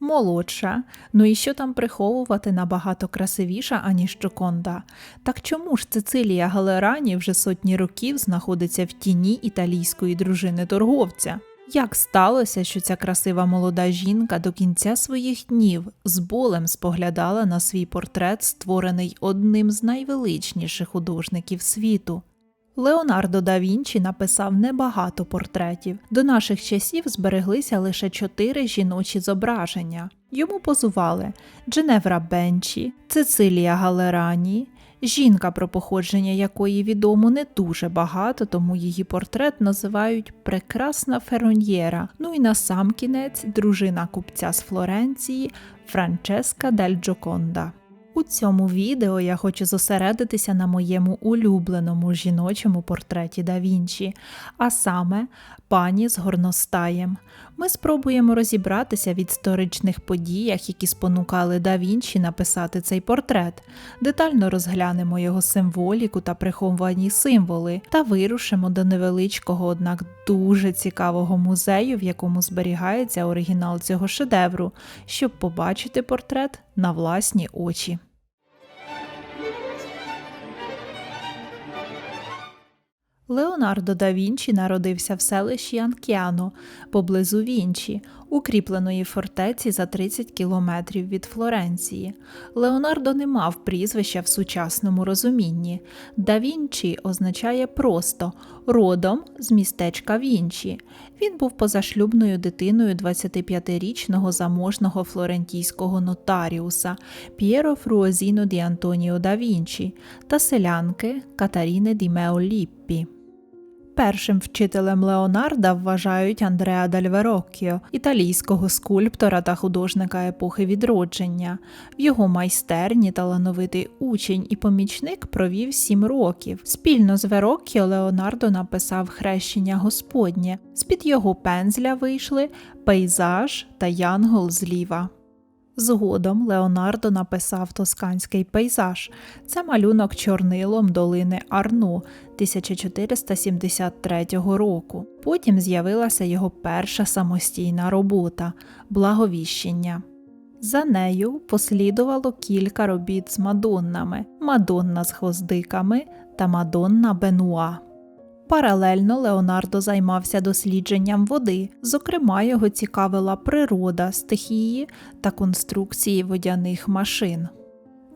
Молодша, ну і що там приховувати набагато красивіша, аніж Джоконда. Так чому ж Цицилія Галерані вже сотні років знаходиться в тіні італійської дружини торговця? Як сталося, що ця красива молода жінка до кінця своїх днів з болем споглядала на свій портрет, створений одним з найвеличніших художників світу? Леонардо да Вінчі написав небагато портретів. До наших часів збереглися лише чотири жіночі зображення. Йому позували Дженевра Бенчі, Цицилія Галерані, жінка, про походження якої відомо не дуже багато, тому її портрет називають Прекрасна Фероньєра. Ну і на сам кінець дружина купця з Флоренції Франческа Дель Джоконда. У цьому відео я хочу зосередитися на моєму улюбленому жіночому портреті да Вінчі, а саме пані з горностаєм. Ми спробуємо розібратися в історичних подіях, які спонукали да Вінчі написати цей портрет. Детально розглянемо його символіку та приховані символи, та вирушимо до невеличкого, однак дуже цікавого музею, в якому зберігається оригінал цього шедевру, щоб побачити портрет на власні очі. Леонардо да Вінчі народився в селищі Анкіано поблизу Вінчі, укріпленої фортеці за 30 кілометрів від Флоренції. Леонардо не мав прізвища в сучасному розумінні. Да Вінчі означає просто родом з містечка Вінчі. Він був позашлюбною дитиною 25-річного заможного флорентійського нотаріуса П'єро Фруозіно ді Антоніо да Вінчі та селянки Катаріни ді Меоліппі. Першим вчителем Леонарда вважають Андреа Дальвероккіо, італійського скульптора та художника епохи відродження. В його майстерні талановитий учень і помічник провів сім років. Спільно з Вероккіо Леонардо написав хрещення Господнє. З-під його пензля вийшли пейзаж та янгол зліва. Згодом Леонардо написав тосканський пейзаж. Це малюнок чорнилом долини Арну 1473 року. Потім з'явилася його перша самостійна робота благовіщення. За нею послідувало кілька робіт з мадоннами Мадонна з гвоздиками та Мадонна Бенуа. Паралельно Леонардо займався дослідженням води, зокрема, його цікавила природа, стихії та конструкції водяних машин.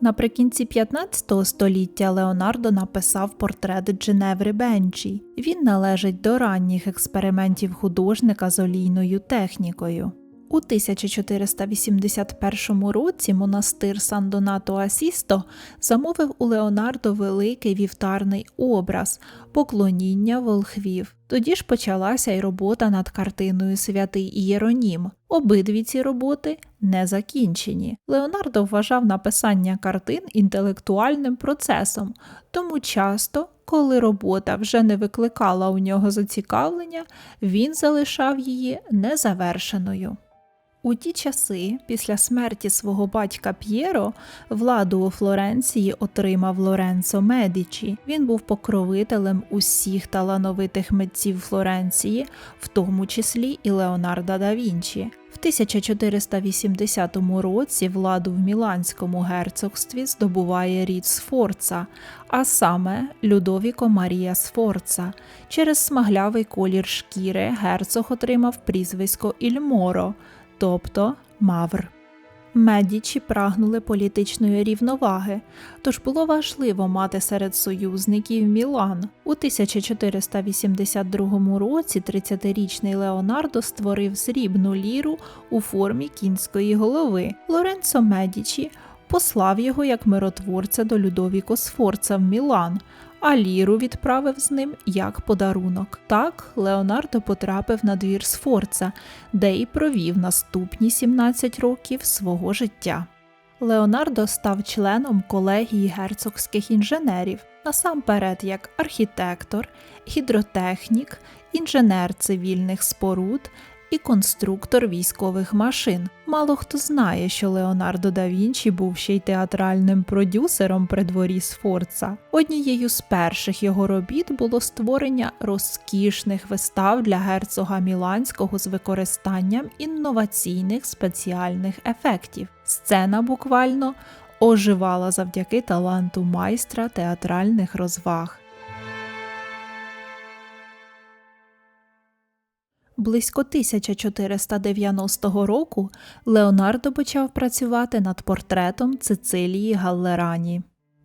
Наприкінці 15 століття Леонардо написав портрет Дженеври Бенчі. Він належить до ранніх експериментів художника з олійною технікою. У 1481 році монастир Сан Донато Асісто замовив у Леонардо великий вівтарний образ поклоніння волхвів. Тоді ж почалася й робота над картиною Святий Ієронім. Обидві ці роботи не закінчені. Леонардо вважав написання картин інтелектуальним процесом, тому часто, коли робота вже не викликала у нього зацікавлення, він залишав її незавершеною. У ті часи, після смерті свого батька П'єро, владу у Флоренції отримав Лоренцо Медічі. Він був покровителем усіх талановитих митців Флоренції, в тому числі і Леонарда да Вінчі. В 1480 році владу в Міланському герцогстві здобуває рід Сфорца, а саме Людовіко Марія Сфорца. Через смаглявий колір шкіри герцог отримав прізвисько Ільморо тобто Мавр. Медічі прагнули політичної рівноваги, тож було важливо мати серед союзників Мілан. У 1482 році 30-річний Леонардо створив срібну ліру у формі кінської голови. Лоренцо Медічі послав його як миротворця до Людовіко Сфорца в Мілан, а ліру відправив з ним як подарунок. Так Леонардо потрапив на двір Сфорца, де й провів наступні 17 років свого життя. Леонардо став членом колегії герцогських інженерів, насамперед як архітектор, гідротехнік, інженер цивільних споруд, і конструктор військових машин. Мало хто знає, що Леонардо да Вінчі був ще й театральним продюсером при дворі Сфорца. Однією з перших його робіт було створення розкішних вистав для герцога Міланського з використанням інноваційних спеціальних ефектів. Сцена буквально оживала завдяки таланту майстра театральних розваг. Близько 1490 року Леонардо почав працювати над портретом Цицилії Галлерані.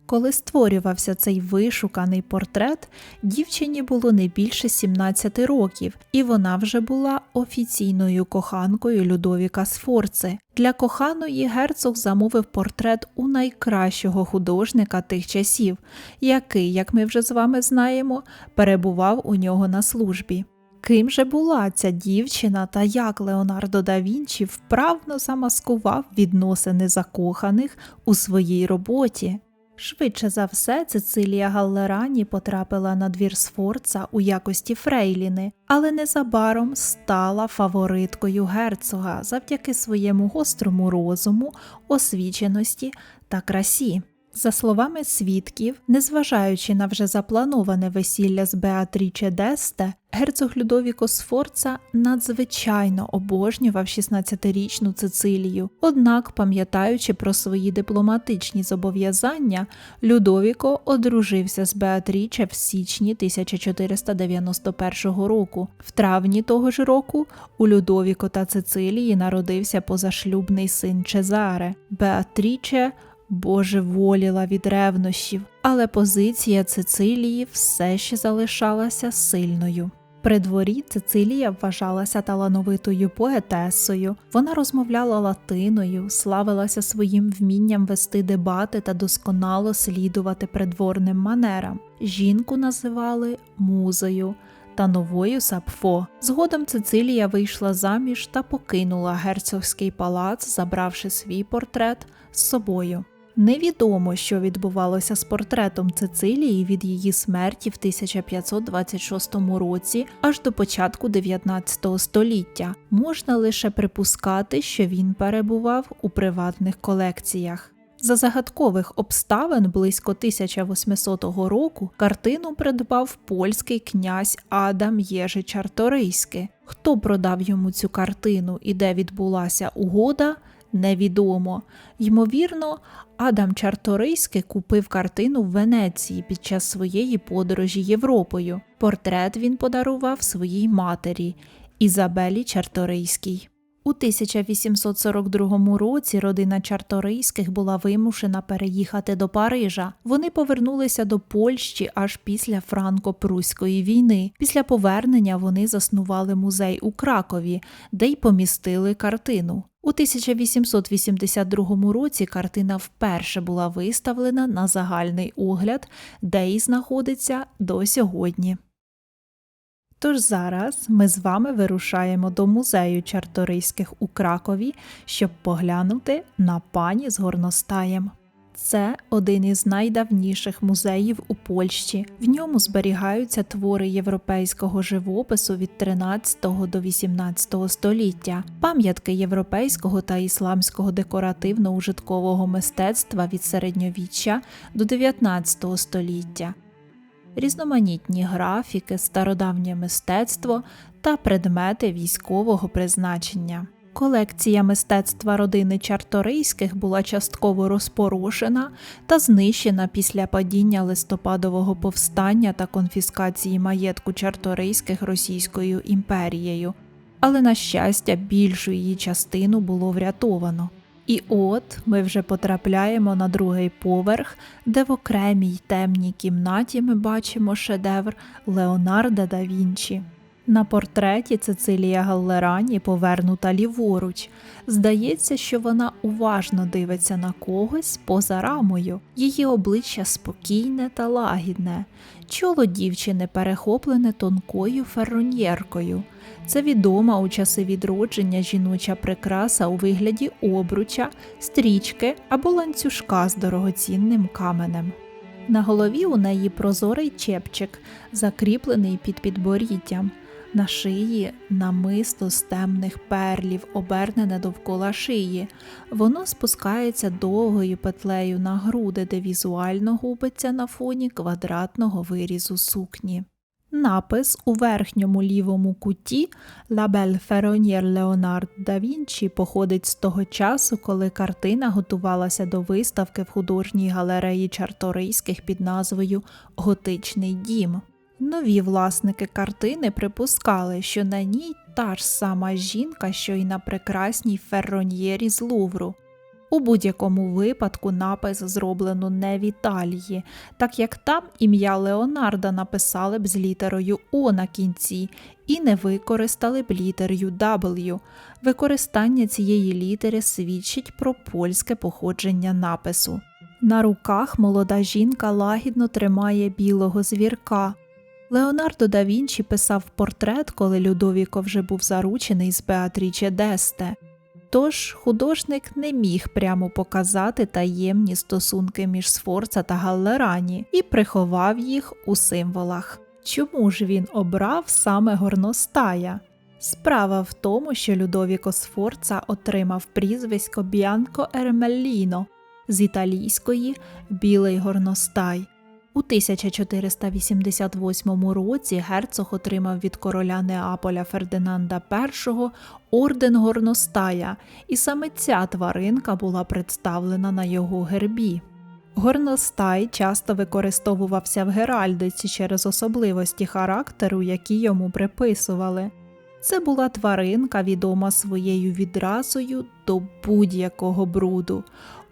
Коли створювався цей вишуканий портрет, дівчині було не більше 17 років, і вона вже була офіційною коханкою Людовіка Сфорци. Для коханої герцог замовив портрет у найкращого художника тих часів, який, як ми вже з вами знаємо, перебував у нього на службі. Ким же була ця дівчина та як Леонардо да Вінчі вправно замаскував відносини закоханих у своїй роботі? Швидше за все, Цицилія Галлерані потрапила на двір Сфорца у якості Фрейліни, але незабаром стала фавориткою герцога завдяки своєму гострому розуму, освіченості та красі. За словами свідків, незважаючи на вже заплановане весілля з Беатріче Десте, герцог Людовіко Сфорца надзвичайно обожнював 16-річну Цицилію. Однак, пам'ятаючи про свої дипломатичні зобов'язання, Людовіко одружився з Беатріче в січні 1491 року. В травні того ж року у Людовіко та Цицилії народився позашлюбний син Чезаре. Беатріче божеволіла від ревнощів, але позиція Цицилії все ще залишалася сильною. При дворі Цицилія вважалася талановитою поетесою, вона розмовляла латиною, славилася своїм вмінням вести дебати та досконало слідувати придворним манерам. Жінку називали музою та новою Сапфо. Згодом Цицилія вийшла заміж та покинула герцогський палац, забравши свій портрет з собою. Невідомо, що відбувалося з портретом Цицилії від її смерті в 1526 році аж до початку 19 століття. Можна лише припускати, що він перебував у приватних колекціях. За загадкових обставин близько 1800 року картину придбав польський князь Адам Єжи Чарторийський. Хто продав йому цю картину і де відбулася угода, невідомо. Ймовірно, Адам Чарторийський купив картину в Венеції під час своєї подорожі Європою. Портрет він подарував своїй матері Ізабелі Чарторийській. У 1842 році родина Чарторийських була вимушена переїхати до Парижа. Вони повернулися до Польщі аж після Франко-Пруської війни. Після повернення вони заснували музей у Кракові, де й помістили картину. У 1882 році картина вперше була виставлена на загальний огляд, де й знаходиться до сьогодні. Тож зараз ми з вами вирушаємо до музею Чарторийських у Кракові, щоб поглянути на пані з горностаєм. Це один із найдавніших музеїв у Польщі. В ньому зберігаються твори європейського живопису від 13 до 18 століття, пам'ятки європейського та ісламського декоративно-ужиткового мистецтва від середньовіччя до 19 століття різноманітні графіки, стародавнє мистецтво та предмети військового призначення. Колекція мистецтва родини Чарторийських була частково розпорошена та знищена після падіння листопадового повстання та конфіскації маєтку Чарторийських Російською імперією, але, на щастя, більшу її частину було врятовано. І от ми вже потрапляємо на другий поверх, де в окремій темній кімнаті ми бачимо шедевр Леонарда да Вінчі. На портреті Цицилія Галлерані повернута ліворуч. Здається, що вона уважно дивиться на когось поза рамою. Її обличчя спокійне та лагідне, чоло дівчини перехоплене тонкою ферроньєркою. Це відома у часи відродження жіноча прикраса у вигляді обруча, стрічки або ланцюжка з дорогоцінним каменем. На голові у неї прозорий чепчик, закріплений під підборіддям. На шиї намисто з темних перлів, обернене довкола шиї. Воно спускається довгою петлею на груди, де візуально губиться на фоні квадратного вирізу сукні. Напис у верхньому лівому куті Belle Ferronnière Leonard да Вінчі походить з того часу, коли картина готувалася до виставки в художній галереї Чарторийських під назвою Готичний дім. Нові власники картини припускали, що на ній та ж сама жінка, що й на прекрасній ферроньєрі з Лувру. У будь-якому випадку напис зроблено не в Італії, так як там ім'я Леонарда написали б з літерою О на кінці і не використали б літерою W. Використання цієї літери свідчить про польське походження напису. На руках молода жінка лагідно тримає білого звірка. Леонардо да Вінчі писав портрет, коли Людовіко вже був заручений з Беатріче Десте. Тож художник не міг прямо показати таємні стосунки між Сфорца та Галлерані і приховав їх у символах. Чому ж він обрав саме горностая? Справа в тому, що Людовіко Сфорца отримав прізвисько Б'янко Ермелліно з італійської білий горностай. У 1488 році герцог отримав від короля Неаполя Фердинанда І орден горностая, і саме ця тваринка була представлена на його гербі. Горностай часто використовувався в геральдиці через особливості характеру, які йому приписували. Це була тваринка, відома своєю відразою до будь-якого бруду.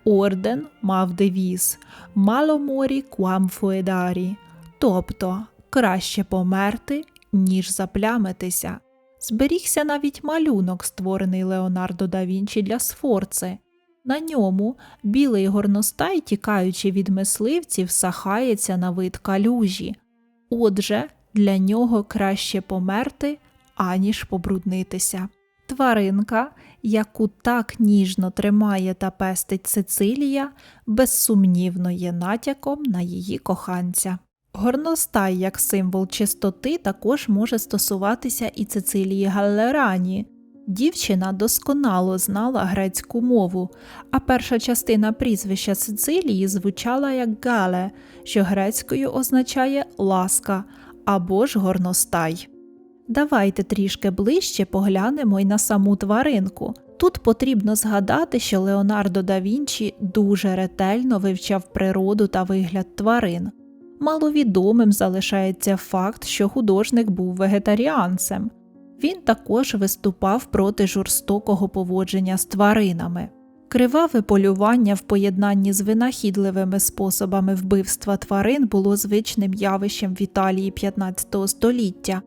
Орден мав девіз Маломорі квам фуедарі, тобто краще померти, ніж заплямитися. Зберігся навіть малюнок, створений Леонардо да Вінчі для Сфорци. На ньому білий горностай, тікаючи від мисливців, сахається на вид калюжі. Отже, для нього краще померти, аніж побруднитися. Тваринка, яку так ніжно тримає та пестить Сицилія, безсумнівно є натяком на її коханця. Горностай як символ чистоти також може стосуватися і Цицилії Галлерані. Дівчина досконало знала грецьку мову, а перша частина прізвища Сицилії звучала як гале, що грецькою означає ласка або ж горностай. Давайте трішки ближче поглянемо й на саму тваринку. Тут потрібно згадати, що Леонардо да Вінчі дуже ретельно вивчав природу та вигляд тварин. Маловідомим залишається факт, що художник був вегетаріанцем. Він також виступав проти жорстокого поводження з тваринами. Криваве полювання в поєднанні з винахідливими способами вбивства тварин було звичним явищем в Італії 15 століття.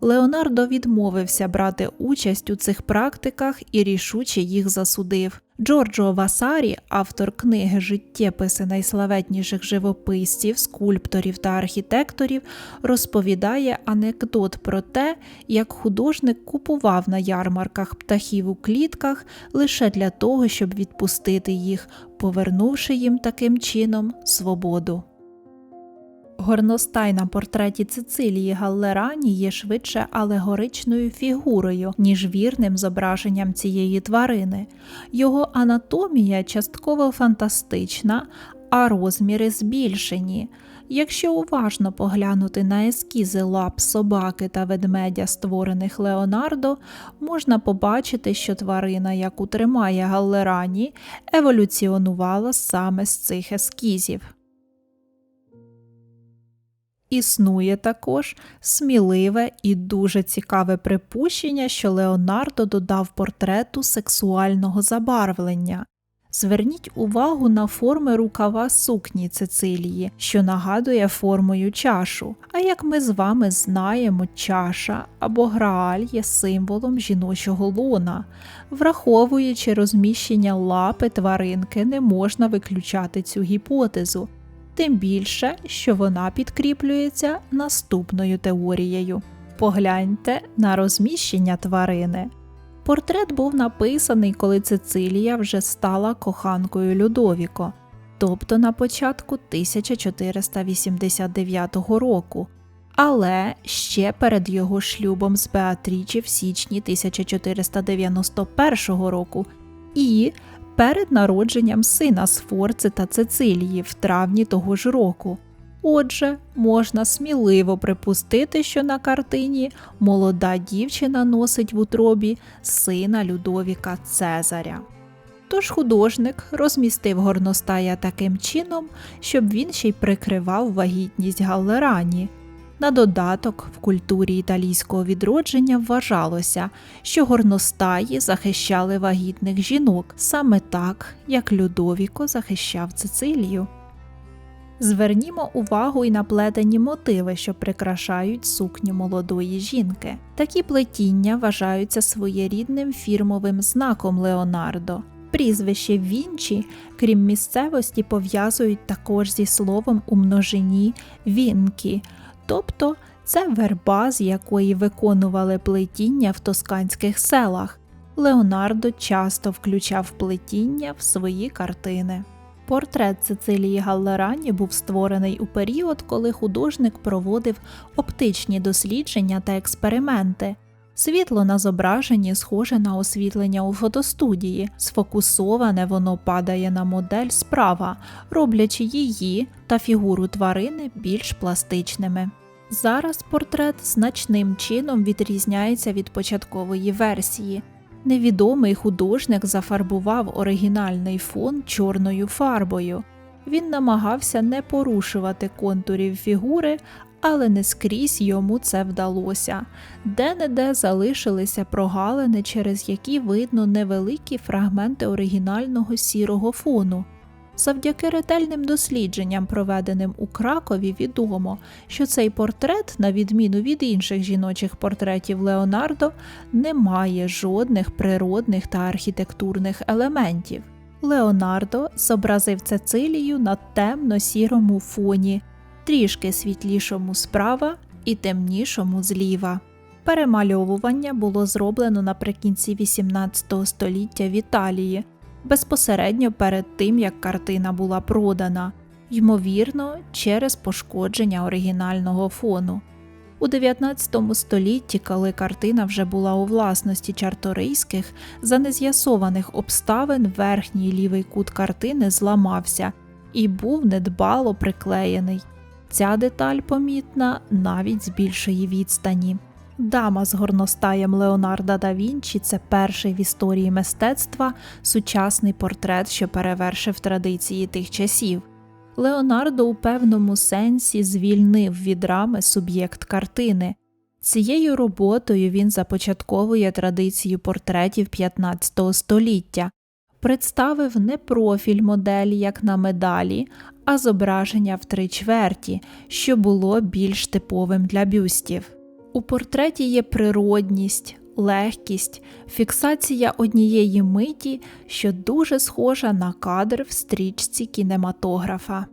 Леонардо відмовився брати участь у цих практиках і рішуче їх засудив. Джорджо Васарі, автор книги Життєписи найславетніших живописців, скульпторів та архітекторів, розповідає анекдот про те, як художник купував на ярмарках птахів у клітках лише для того, щоб відпустити їх, повернувши їм таким чином свободу. Горностай на портреті Цицилії Галлерані є швидше алегоричною фігурою, ніж вірним зображенням цієї тварини. Його анатомія частково фантастична, а розміри збільшені. Якщо уважно поглянути на ескізи лап собаки та ведмедя, створених Леонардо, можна побачити, що тварина, яку тримає Галлерані, еволюціонувала саме з цих ескізів. Існує також сміливе і дуже цікаве припущення, що Леонардо додав портрету сексуального забарвлення. Зверніть увагу на форми рукава сукні Цицилії, що нагадує формою чашу. А як ми з вами знаємо, чаша або грааль є символом жіночого лона. Враховуючи розміщення лапи тваринки, не можна виключати цю гіпотезу тим більше, що вона підкріплюється наступною теорією. Погляньте на розміщення тварини. Портрет був написаний, коли Цицилія вже стала коханкою Людовіко, тобто на початку 1489 року. але ще перед його шлюбом з Беатрічі в січні 1491 року і перед народженням сина Сфорци та Цицилії в травні того ж року. Отже, можна сміливо припустити, що на картині молода дівчина носить в утробі сина Людовіка Цезаря. Тож художник розмістив горностая таким чином, щоб він ще й прикривав вагітність Галлерані. На додаток, в культурі італійського відродження вважалося, що горностаї захищали вагітних жінок саме так, як Людовіко захищав Цицилію. Звернімо увагу й на плетені мотиви, що прикрашають сукню молодої жінки. Такі плетіння вважаються своєрідним фірмовим знаком Леонардо. Прізвище Вінчі, крім місцевості, пов'язують також зі словом у множині вінкі, тобто це верба, з якої виконували плетіння в тосканських селах. Леонардо часто включав плетіння в свої картини. Портрет Цицилії Галлерані був створений у період, коли художник проводив оптичні дослідження та експерименти. Світло на зображенні схоже на освітлення у фотостудії, сфокусоване воно падає на модель справа, роблячи її та фігуру тварини більш пластичними. Зараз портрет значним чином відрізняється від початкової версії. Невідомий художник зафарбував оригінальний фон чорною фарбою. Він намагався не порушувати контурів фігури, але не скрізь йому це вдалося. Де-не-де залишилися прогалини, через які видно невеликі фрагменти оригінального сірого фону. Завдяки ретельним дослідженням, проведеним у Кракові, відомо, що цей портрет, на відміну від інших жіночих портретів Леонардо, не має жодних природних та архітектурних елементів. Леонардо зобразив Цицилію на темно-сірому фоні, трішки світлішому справа і темнішому зліва. Перемальовування було зроблено наприкінці XVIII століття в Італії безпосередньо перед тим, як картина була продана, ймовірно, через пошкодження оригінального фону. У 19 столітті, коли картина вже була у власності чарторийських, за нез'ясованих обставин верхній лівий кут картини зламався і був недбало приклеєний. Ця деталь помітна навіть з більшої відстані. Дама з горностаєм Леонарда да Вінчі це перший в історії мистецтва сучасний портрет, що перевершив традиції тих часів. Леонардо у певному сенсі звільнив від рами суб'єкт картини. Цією роботою він започатковує традицію портретів 15 століття, представив не профіль моделі, як на медалі, а зображення в три чверті, що було більш типовим для бюстів. У портреті є природність, легкість, фіксація однієї миті, що дуже схожа на кадр в стрічці кінематографа.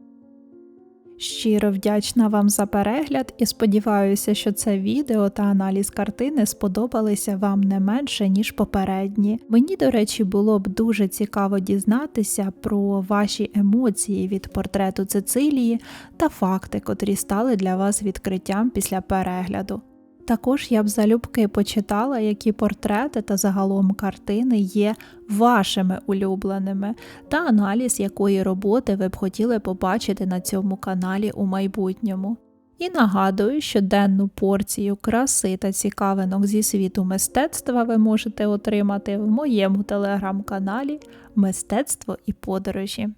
Щиро вдячна вам за перегляд і сподіваюся, що це відео та аналіз картини сподобалися вам не менше, ніж попередні. Мені, до речі, було б дуже цікаво дізнатися про ваші емоції від портрету Цицилії та факти, котрі стали для вас відкриттям після перегляду. Також я б залюбки почитала, які портрети та загалом картини є вашими улюбленими, та аналіз якої роботи ви б хотіли побачити на цьому каналі у майбутньому. І нагадую, що денну порцію краси та цікавинок зі світу мистецтва ви можете отримати в моєму телеграм-каналі Мистецтво і подорожі.